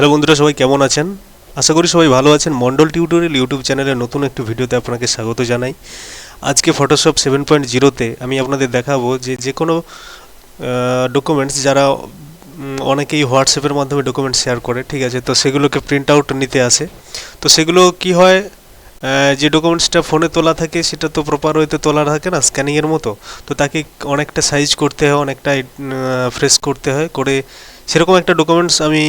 Hello বন্ধুরা, সবাই কেমন আছেন? আশা করি সবাই ভালো আছেন। মন্ডল টিউটোরিয়াল ইউটিউব চ্যানেলের নতুন একটি ভিডিওতে আপনাকে স্বাগত জানাই। আজকে ফটোশপ সেভেন পয়েন্ট জিরোতে আমি আপনাদের দেখাবো যে যে কোনো ডকুমেন্টস যারা অনেকেই হোয়াটসঅ্যাপের মাধ্যমে ডকুমেন্ট শেয়ার করে, ঠিক আছে? তো সেগুলোকে প্রিন্ট আউট নিতে আসে। তো সেগুলো কি হয়? যে ডকুমেন্টসটা ফোনে তোলা থাকে, সেটা তো প্রপার ওয়েতে তোলা থাকে না স্ক্যানিংয়ের মতো। তো তাকে অনেকটা সাইজ করতে হয় অনেকটা ফ্রেশ করতে হয়, করে সেরকম একটা ডকুমেন্টস আমি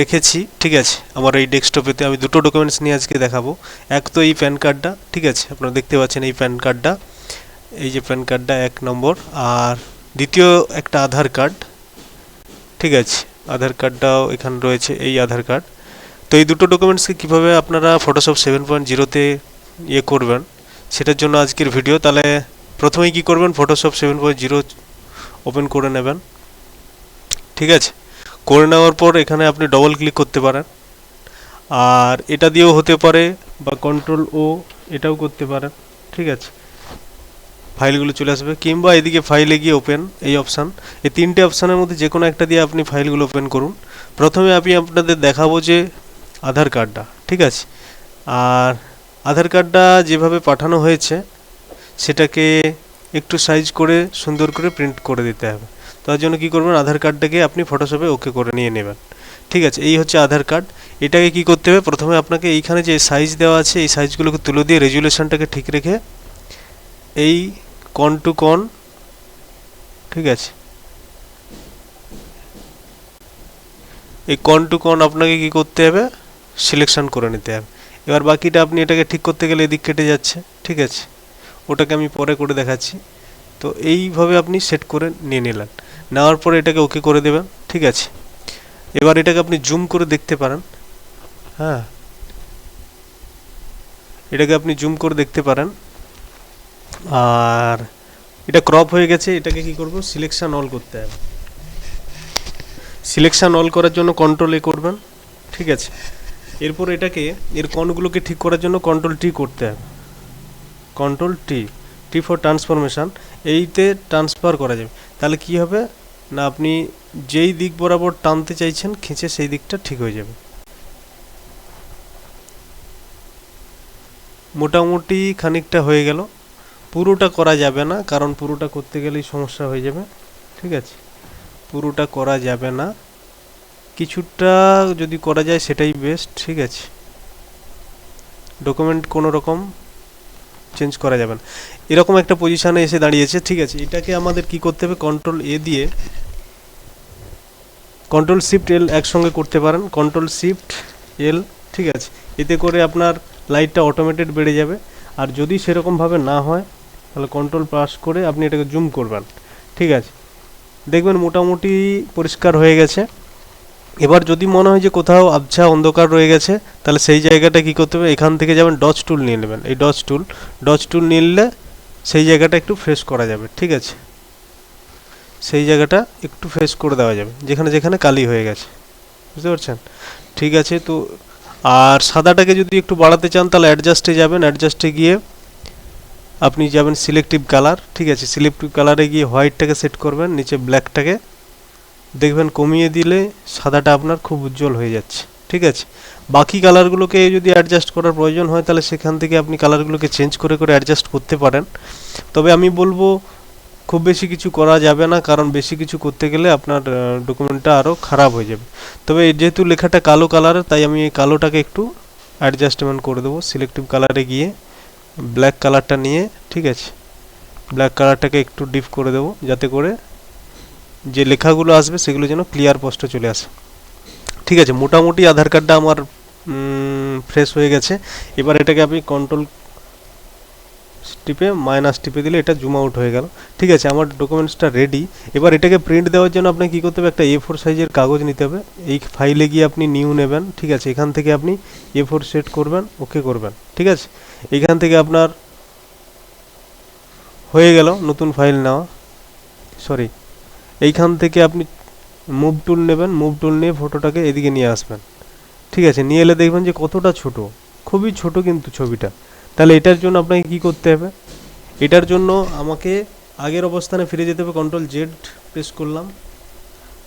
রেখেছি, ঠিক আছে? আমার এই ডেস্কটপেতে আমি দুটো ডকুমেন্টস নিয়ে আজকে দেখাবো। এক তো এই প্যান কার্ডটা ঠিক আছে? আপনারা দেখতে পাচ্ছেন এই প্যান কার্ডটা এই যে প্যান কার্ডটা এক নম্বর। আর দ্বিতীয় একটা আধার কার্ড ঠিক আছে? আধার কার্ডটাও এখানে রয়েছে, এই আধার কার্ড তো এই দুটো ডকুমেন্টসকে কীভাবে আপনারা ফটোশপ সেভেন পয়েন্ট জিরোতে ইয়ে করবেন, সেটার জন্য আজকের ভিডিও তাহলে প্রথমেই কি করবেন? Photoshop seven point zero open করে নেবেন। ঠিক আছে? করে নেওয়ার পর এখানে আপনি ডবল ক্লিক করতে পারেন। আর এটা দিয়েও হতে পারে বা কন্ট্রোল ও এটাও করতে পারেন। ঠিক আছে? ফাইলগুলো চলে আসবে। কিংবা এদিকে ফাইলে গিয়ে ওপেন এই অপশান এই তিনটে অপশানের মধ্যে যে কোনো একটা দিয়ে আপনি ফাইলগুলো ওপেন করুন। প্রথমে আমি আপনাদের দেখাবো যে আধার কার্ডটা। ঠিক আছে? আর আধার কার্ডটা যেভাবে পাঠানো হয়েছে, সেটাকে একটু সাইজ করে সুন্দর করে প্রিন্ট করে দিতে হবে। তার জন্য কি করবেন? আধার কার্ডটাকে আপনি ফটোশপে ওকে করে নিয়ে নেবেন। ঠিক আছে, এই হচ্ছে আধার কার্ড। এটাকে কি করতে হবে? প্রথমে আপনাকে এইখানে যে সাইজ দেওয়া আছে, এই সাইজগুলোকে তুলে দিয়ে রেজুলেশনটাকে ঠিক রেখে এই কন টু কন ঠিক আছে? এই কন টু কন আপনাকে কি করতে হবে? সিলেকশন করে নিতে হবে। এবার বাকিটা আপনি এটাকে ঠিক করতে গেলে এদিক কেটে যাচ্ছে, ঠিক আছে? ওটাকে আমি পরে করে দেখাচ্ছি। তো এইভাবে আপনি সেট করে নিয়ে নিলেন। নেওয়ার পরে এটাকে ওকে করে দেবেন, ঠিক আছে? এবার এটাকে আপনি জুম করে দেখতে পারেন। হ্যাঁ। এটাকে আপনি জুম করে দেখতে পারেন। আর এটা ক্রপ হয়ে গেছে, এটাকে কি করব? সিলেকশন অল করতে হবে। সিলেকশান অল করার জন্য কন্ট্রোল এ করবেন, ঠিক আছে? এরপর এটাকে, এর কনগুলোকে ঠিক করার জন্য কন্ট্রোল টি করতে হবে। Control T T for transformation এইতে ট্রান্সফার করা যাবে। তাহলে কি হবে? না, আপনি যেই দিক বরাবর টানতে চাইছেন, খেঁচে সেই দিকটা ঠিক হয়ে যাবে। মোটামুটি খানিকটা হয়ে গেল। পুরোটা করা যাবে না, কারণ পুরোটা করতে গেলেই সমস্যা হয়ে যাবে। ঠিক আছে? পুরোটা করা যাবে না। কিছুটা যদি করা যায় সেটাই বেস্ট ঠিক আছে? ডকুমেন্ট কোনো রকম চেঞ্জ করা যাবে না। এরকম একটা পজিশানে এসে দাঁড়িয়েছে, ঠিক আছে, এটাকে আমাদের কি করতে হবে? কন্ট্রোল এ দিয়ে কন্ট্রোল শিফট এল একসঙ্গে করতে পারেন। কন্ট্রোল শিফট এল ঠিক আছে, এতে করে আপনার লাইটটা অটোমেটেড বেড়ে যাবে। আর যদি সেরকমভাবে না হয়, তাহলে কন্ট্রোল প্লাস করে আপনি এটাকে জুম করবেন। ঠিক আছে, দেখবেন মোটামুটি পরিষ্কার হয়ে গেছে। এবার যদি মনে হয় যে কোথাও আবছা অন্ধকার রয়ে গেছে, তাহলে সেই জায়গাটা কি করতে হবে? এখান থেকে যাবেন ডচ টুল নিয়ে নেবেন। এই ডচ টুল ডচ টুল নিলে সেই জায়গাটা একটু ফ্রেশ করা যাবে, ঠিক আছে? সেই জায়গাটা একটু ফ্রেশ করে দেওয়া যাবে, যেখানে যেখানে কালি হয়ে গেছে। বুঝতে পারছেন? ঠিক আছে, তো আর সাদাটাকে যদি একটু বাড়াতে চান, তাহলে অ্যাডজাস্টে যাবেন। অ্যাডজাস্টে গিয়ে আপনি যাবেন সিলেক্টিভ কালার ঠিক আছে? সিলেক্টিভ কালারে গিয়ে হোয়াইটটাকে সেট করবেন, নিচে ব্ল্যাকটাকে দেখবেন কমিয়ে দিলে সাদাটা আপনার খুব উজ্জ্বল হয়ে যাচ্ছে। ঠিক আছে? বাকি কালারগুলোকে যদি অ্যাডজাস্ট করার প্রয়োজন হয়, তাহলে সেখান থেকে আপনি কালারগুলোকে চেঞ্জ করে করে অ্যাডজাস্ট করতে পারেন। তবে আমি বলব, খুব বেশি কিছু করা যাবে না, কারণ বেশি কিছু করতে গেলে আপনার ডকুমেন্টটা আরও খারাপ হয়ে যাবে। তবে যেহেতু লেখাটা কালো কালারের তাই আমি এই কালোটাকে একটু অ্যাডজাস্টমেন্ট করে দেবো। সিলেক্টিভ কালারে গিয়ে ব্ল্যাক কালারটা নিয়ে, ঠিক আছে? ব্ল্যাক কালারটাকে একটু ডিপ করে দেবো, যাতে করে যে লেখাগুলো আসবে সেগুলো যেন ক্লিয়ার স্পষ্ট চলে আসে। ঠিক আছে, মোটামুটি আধার কার্ডটা আমার ফ্রেশ হয়ে গেছে। এবার এটাকে আপনি কন্ট্রোল টিপে মাইনাস টিপে দিলে এটা জুম আউট হয়ে গেল। ঠিক আছে, আমার ডকুমেন্টসটা রেডি এবার এটাকে প্রিন্ট দেওয়ার জন্য আপনাকে কী করতে হবে, একটা এ ফোর সাইজের কাগজ নিতে হবে। এই ফাইলে গিয়ে আপনি নিউ নেবেন, ঠিক আছে? এখান থেকে আপনি এ ফোর সেট করবেন ওকে করবেন, ঠিক আছে? এখান থেকে আপনার হয়ে গেল নতুন ফাইল নেওয়া। সরি এইখান থেকে আপনি মুভ টুল নেবেন মুভ টুল নিয়ে ফটোটাকে এদিকে নিয়ে আসবেন। ঠিক আছে, নিয়ে এলে দেখবেন যে কতটা ছোট, খুবই ছোট কিন্তু ছবিটা। তাহলে এটার জন্য আপনাকে কি করতে হবে? এটার জন্য আমাকে আগের অবস্থানে ফিরে যেতে হবে কন্ট্রোল জেড প্রেস করলাম।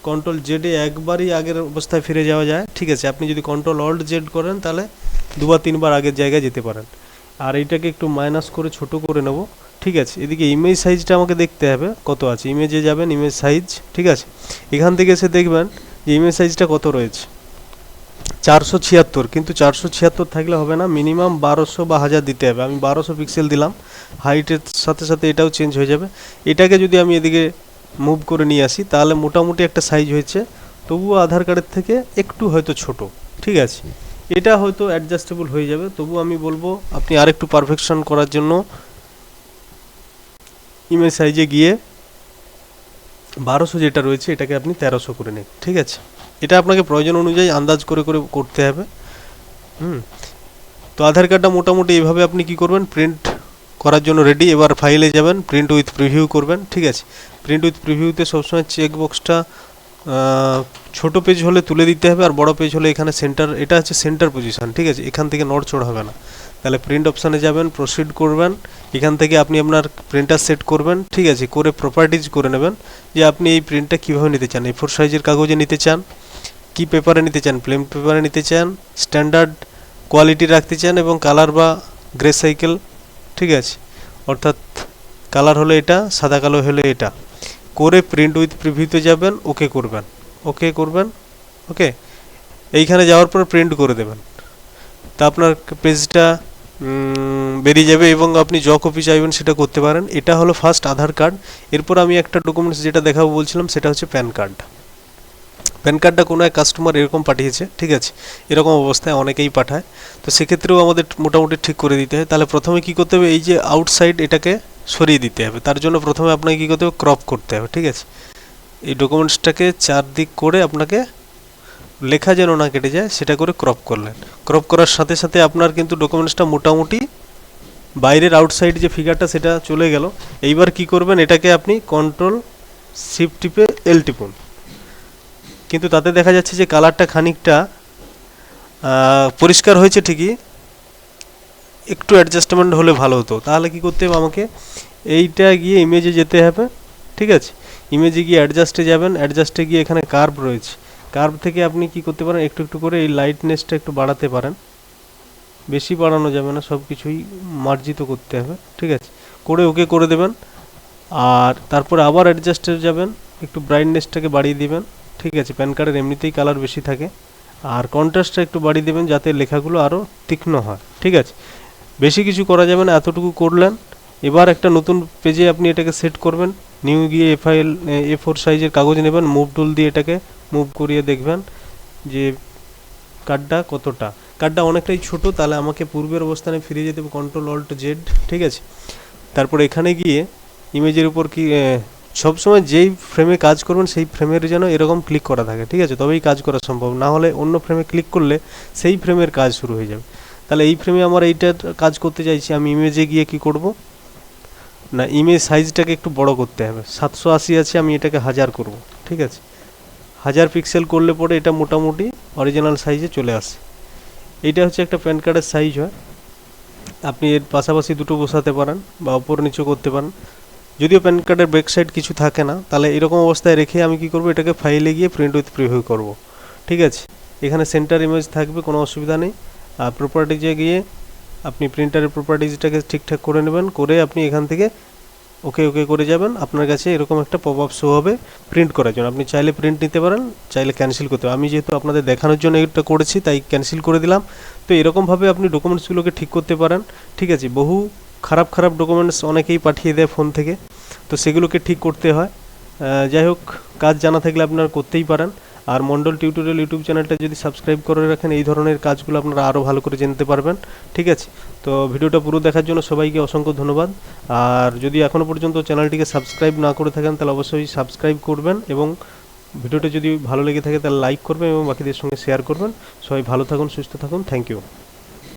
কন্ট্রোল জেডে একবারই আগের অবস্থায় ফিরে যাওয়া যায়। ঠিক আছে, আপনি যদি কন্ট্রোল অল্ট জেড করেন তাহলে দুবার তিনবার আগের জায়গায় যেতে পারেন। আর এইটাকে একটু মাইনাস করে ছোট করে নেব। ঠিক আছে, এদিকে ইমেজ সাইজটা আমাকে দেখতে হবে, কত আছে? ইমেজে যাবেন ইমেজ সাইজ ঠিক আছে? এখান থেকে এসে দেখবেন যে ইমেজ সাইজটা কত রয়েছে। চারশো ছিয়াত্তর, কিন্তু চারশো ছিয়াত্তর থাকলে হবে না মিনিমাম বারোশো বা হাজার দিতে হবে। আমি বারোশো পিক্সেল দিলাম হাইটের সাথে সাথে এটাও চেঞ্জ হয়ে যাবে। এটাকে যদি আমি এদিকে মুভ করে নিয়ে আসি, তাহলে মোটামুটি একটা সাইজ হয়েছে, তবুও আধার কার্ডের থেকে একটু হয়তো ছোট, ঠিক আছে? এটা হয়তো অ্যাডজাস্টেবল হয়ে যাবে তবু আমি বলব, আপনি আরেকটু পারফেকশন করার জন্য ইমেজ সাইজে গিয়ে বারোশো যেটা রয়েছে, এটাকে আপনি তেরোশো করে নিন, ঠিক আছে? এটা আপনাকে প্রয়োজন অনুযায়ী আন্দাজ করে করে করতে হবে। হুম? তো আধার কার্ডটা মোটামুটি এভাবে আপনি কি করবেন? প্রিন্ট করার জন্য রেডি এবার ফাইলে যাবেন প্রিন্ট উইথ প্রিভিউ করবেন, ঠিক আছে? প্রিন্ট উইথ প্রিভিউতে সবসময় চেক বক্সটা ছোট পেজ হলে তুলে দিতে হবে আর বড় পেজ হলে এখানে সেন্টার এটা হচ্ছে সেন্টার পজিশন ঠিক আছে? এখান থেকে নড়চড় হবে না। তাহলে প্রিন্ট অপশানে যাবেন প্রসিড করবেন। এখান থেকে আপনি আপনার প্রিন্টার সেট করবেন, ঠিক আছে? করে প্রপার্টিজ করে নেবেন যে আপনি এই প্রিন্টটা কীভাবে নিতে চান। এই ফোর সাইজের কাগজে নিতে চান, কি পেপারে নিতে চান? প্লেন পেপারে নিতে চান স্ট্যান্ডার্ড কোয়ালিটি রাখতে চান এবং কালার বা গ্রে সাইকেল ঠিক আছে? অর্থাৎ কালার হলে এটা, সাদা কালো হলে এটা। করে প্রিন্ট উইথ প্রিভিউতে যাবেন ওকে করবেন। ওকে করবেন, ওকে? এইখানে যাওয়ার পর প্রিন্ট করে দেবেন। তা আপনার পেজটা বেরিয়ে যাবে এবং আপনি জ কপি চাইবেন সেটা করতে পারেন। এটা হলো ফার্স্ট আধার কার্ড এরপর আমি একটা ডকুমেন্টস যেটা দেখাবো বলছিলাম, সেটা হচ্ছে প্যান কার্ড প্যান কার্ডটা কোনো এক কাস্টমার এরকম পাঠিয়েছে, ঠিক আছে? এরকম অবস্থায় অনেকেই পাঠায়। তো সেক্ষেত্রেও আমাদের মোটামুটি ঠিক করে দিতে হয়। তাহলে প্রথমে কি করতে হবে? এই যে আউটসাইড এটাকে সরিয়ে দিতে হবে। তার জন্য প্রথমে আপনাকে কী করতে হবে? ক্রপ করতে হবে, ঠিক আছে? এই ডকুমেন্টসটাকে চারদিক করে আপনাকে লেখা যেন না কেটে যায়, সেটা করে ক্রপ করলেন। ক্রপ করার সাথে সাথে আপনার কিন্তু ডকুমেন্টসটা মোটামুটি বাইরের আউটসাইড যে ফিগারটা সেটা চলে গেল। এইবার কি করবেন, এটাকে আপনি কন্ট্রোল শিফট টিপে এল টিপুন। কিন্তু তাতে দেখা যাচ্ছে যে কালারটা খানিকটা পরিষ্কার হয়েছে ঠিকই, একটু অ্যাডজাস্টমেন্ট হলে ভালো হতো। তাহলে কি করতে হবে আমাকে? এইটা গিয়ে ইমেজে যেতে হবে, ঠিক আছে? ইমেজে গিয়ে অ্যাডজাস্টে যাবেন অ্যাডজাস্টে গিয়ে এখানে কার্ভ রয়েছে। কার্ভ থেকে আপনি কি করতে পারেন, একটু একটু করে এই লাইটনেসটা একটু বাড়াতে পারেন। বেশি বাড়ানো যাবে না, সব কিছুই মার্জিত করতে হবে, ঠিক আছে? করে ওকে করে দেবেন। আর তারপরে আবার অ্যাডজাস্টে যাবেন, একটু ব্রাইটনেসটাকে বাড়িয়ে দিবেন, ঠিক আছে? প্যান কার্ডের এমনিতেই কালার বেশি থাকে। আর কন্ট্রাস্টটা একটু বাড়িয়ে দেবেন, যাতে লেখাগুলো আরও তীক্ষ্ণ হয়, ঠিক আছে? বেশি কিছু করা যাবে না, এতটুকু করলেন। এবার একটা নতুন পেজে আপনি এটাকে সেট করবেন। নিউ গিয়ে এফআইএল এ ফোর সাইজের কাগজ নেবেন মুভ টুল দিয়ে এটাকে মুভ করিয়ে দেখবেন যে কার্ডটা কতটা। কার্ডটা অনেকটাই ছোট, তাহলে আমাকে পূর্বের অবস্থানে ফিরে যেতে হবে কন্ট্রোল অল্ট জেড ঠিক আছে? তারপর এখানে গিয়ে ইমেজের উপর কি সবসময় যেই ফ্রেমে কাজ করবেন, সেই ফ্রেমের যেন এরকম ক্লিক করা থাকে, ঠিক আছে? তবেই কাজ করা সম্ভব, না হলে অন্য ফ্রেমে ক্লিক করলে সেই ফ্রেমের কাজ শুরু হয়ে যাবে। তাহলে এই ফ্রেমে আমার এইটার কাজ করতে চাইছি, আমি ইমেজে গিয়ে কি করব? না ইমেজ সাইজটাকে একটু বড় করতে হবে। সাতশো আশি আছে, আমি এটাকে হাজার করব, ঠিক আছে? হাজার পিক্সেল করলে পরে এটা মোটামুটি অরিজিনাল সাইজে চলে আসে। এইটা হচ্ছে একটা প্যান কার্ডের সাইজ হয়। আপনি এর পাশাপাশি দুটো বসাতে পারেন বা ওপর নিচু করতে পারেন। যদিও প্যান কার্ডের ব্যাক সাইড কিছু থাকে না, তাহলে এরকম অবস্থায় রেখে আমি কি করব, এটাকে ফাইলে গিয়ে প্রিন্ট উইথ প্রিভিউ করব, ঠিক আছে? এখানে সেন্টার ইমেজ থাকবে, কোনো অসুবিধা নেই। আর প্রপার্টিজে গিয়ে আপনি প্রিন্টারের প্রপার্টিজটাকে ঠিকঠাক করে নেবেন, করে আপনি এখান থেকে ওকে ওকে করে যাবেন। আপনার কাছে এরকম একটা পপ আপ শো হবে প্রিন্ট করার জন্য। আপনি চাইলে প্রিন্ট নিতে পারেন, চাইলে ক্যান্সেল করতে আমি যেহেতু আপনাদের দেখানোর জন্য এটা করেছি, তাই ক্যান্সেল করে দিলাম। তো এরকমভাবে আপনি ডকুমেন্টসগুলোকে ঠিক করতে পারেন। ঠিক আছে, বহু খারাপ খারাপ ডকুমেন্টস অনেকেই পাঠিয়ে দেয় ফোন থেকে। তো সেগুলোকে ঠিক করতে হয়। যাই হোক, কাজ জানা থাকলে আপনারা করতেই পারেন। আর মন্ডল টিউটোরিয়াল ইউটিউব চ্যানেলটা যদি সাবস্ক্রাইব করে রাখেন, এই ধরনের কাজগুলো আপনারা আরও ভালো করে জানতে পারবেন। ঠিক আছে? তো ভিডিওটা পুরো দেখার জন্য সবাইকে অসংখ্য ধন্যবাদ। আর যদি এখনও পর্যন্ত চ্যানেলটিকে সাবস্ক্রাইব না করে থাকেন, তাহলে অবশ্যই সাবস্ক্রাইব করবেন এবং ভিডিওটা যদি ভালো লেগে থাকে, তাহলে লাইক করবেন এবং বাকিদের সঙ্গে শেয়ার করবেন। সবাই ভালো থাকুন, সুস্থ থাকুন। Thank you.